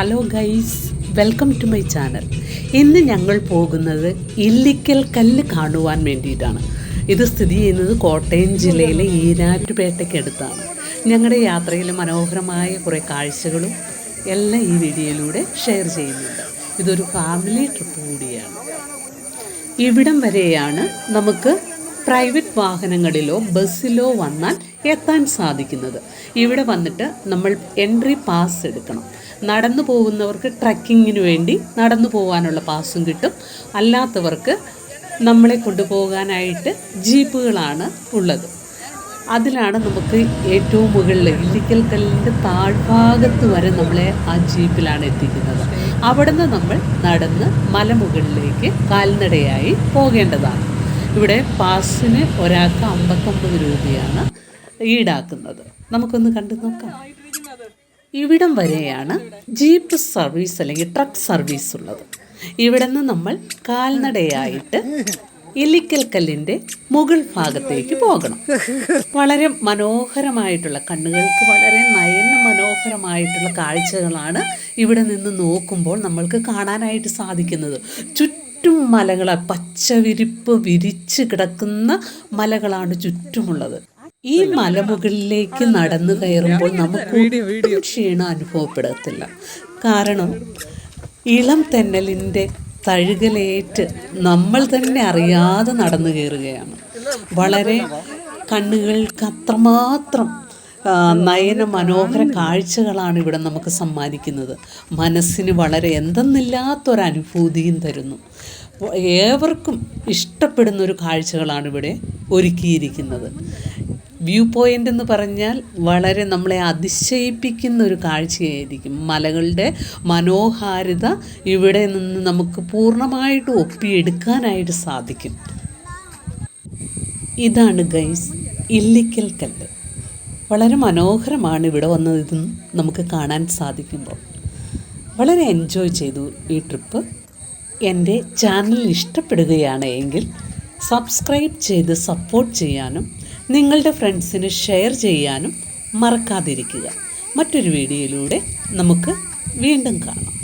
Hello guys welcome to my channel ഇന്ന് ഞങ്ങൾ പോകുന്നത് ഇല്ലിക്കൽ കല്ല് കാണുവാൻ വേണ്ടിയിട്ടാണ്. ഇത് സ്ഥിതി ചെയ്യുന്നത് കോട്ടയം ജില്ലയിലെ ഈരാറ്റുപേട്ടയ്ക്കടുത്താണ് ഞങ്ങളുടെ യാത്രയിലെ മനോഹരമായ കുറേ കാഴ്ചകളും എല്ലാം ഈ വീഡിയോയിലൂടെ ഷെയർ ചെയ്യുന്നുണ്ട്. ഇതൊരു ഫാമിലി ട്രിപ്പ് കൂടിയാണ്. ഇവിടം വരെയാണ് നമുക്ക് പ്രൈവറ്റ് വാഹനങ്ങളിലോ ബസ്സിലോ വന്നാൽ എത്താൻ സാധിക്കുന്നത്. ഇവിടെ വന്നിട്ട് നമ്മൾ എൻട്രി പാസ് എടുക്കണം. നടന്നു പോകുന്നവർക്ക് ട്രക്കിങ്ങിന് വേണ്ടി നടന്നു പോകാനുള്ള പാസും കിട്ടും. അല്ലാത്തവർക്ക് നമ്മളെ കൊണ്ടുപോകാനായിട്ട് ജീപ്പുകളാണ് ഉള്ളത്. അതിലാണ് നമുക്ക് ഏറ്റവും മുകളിൽ ഇല്ലിക്കൽ കല്ലിന്റെ താഴ്ഭാഗത്ത് വരെ നമ്മളെ ആ ജീപ്പിലാണ് എത്തിക്കുന്നത്. അവിടുന്ന് നമ്മൾ നടന്ന് മലമുകളിലേക്ക് കാൽനടയായി പോകേണ്ടതാണ്. ഇവിടെ പാസിന് ഒരാൾക്ക് അമ്പത്തൊമ്പത് രൂപയാണ് ഈടാക്കുന്നത്. നമുക്കൊന്ന് കണ്ടു നോക്കാം. ഇവിടം വരെയാണ് ജീപ്പ് സർവീസ് അല്ലെങ്കിൽ ട്രക്ക് സർവീസ് ഉള്ളത്. ഇവിടെ നിന്ന് നമ്മൾ കാൽനടയായിട്ട് ഇല്ലിക്കൽ കല്ലിന്റെ മുകൾ ഭാഗത്തേക്ക് പോകണം. വളരെ മനോഹരമായിട്ടുള്ള കണ്ണുകൾക്ക് വളരെ നയന മനോഹരമായിട്ടുള്ള കാഴ്ചകളാണ് ഇവിടെ നിന്ന് നോക്കുമ്പോൾ നമ്മൾക്ക് കാണാനായിട്ട് സാധിക്കുന്നത്. ചുറ്റും മലകൾ പച്ചവിരിപ്പ് വിരിച്ച് കിടക്കുന്ന മലകളാണ് ചുറ്റുമുള്ളത്. ഈ മലമുകളിലേക്ക് നടന്നു കയറുമ്പോൾ നമുക്ക് ക്ഷീണം അനുഭവപ്പെടത്തില്ല. കാരണം ഇളം തെന്നലിന്റെ തഴുകലേറ്റ് നമ്മൾ തന്നെ അറിയാതെ നടന്നു കയറുകയാണ്. വളരെ കണ്ണുകൾക്ക് അത്രമാത്രം നയന മനോഹര കാഴ്ചകളാണ് ഇവിടെ നമുക്ക് സമ്മാനിക്കുന്നത്. മനസ്സിന് വളരെ എന്തെന്നില്ലാത്തൊരനുഭൂതിയും തരുന്നു. ഏവർക്കും ഇഷ്ടപ്പെടുന്ന ഒരു കാഴ്ചകളാണ് ഇവിടെ ഒരുക്കിയിരിക്കുന്നത്. വ്യൂ പോയിന്റ് എന്ന് പറഞ്ഞാൽ വളരെ നമ്മളെ അതിശയിപ്പിക്കുന്ന ഒരു കാഴ്ചയായിരിക്കും. മലകളുടെ മനോഹാരിത ഇവിടെ നിന്ന് നമുക്ക് പൂർണമായിട്ട് ഒപ്പിയെടുക്കാനായിട്ട് സാധിക്കും. ഇതാണ് ഗൈസ് ഇല്ലിക്കൽ കല്ല്. വളരെ മനോഹരമാണ് ഇവിടെ വന്നതെന്ന് നമുക്ക് കാണാൻ സാധിക്കുമ്പോൾ. വളരെ എൻജോയ് ചെയ്തു ഈ ട്രിപ്പ് എന്റെ ചാനൽ ഇഷ്ടപ്പെടുകയാണ് എങ്കിൽ സബ്സ്ക്രൈബ് ചെയ്ത് സപ്പോർട്ട് ചെയ്യാനും നിങ്ങളുടെ ഫ്രണ്ട്സിന് ഷെയർ ചെയ്യാനും മറക്കാതിരിക്കുക. മറ്റൊരു വീഡിയോയിലൂടെ നമുക്ക് വീണ്ടും കാണാം.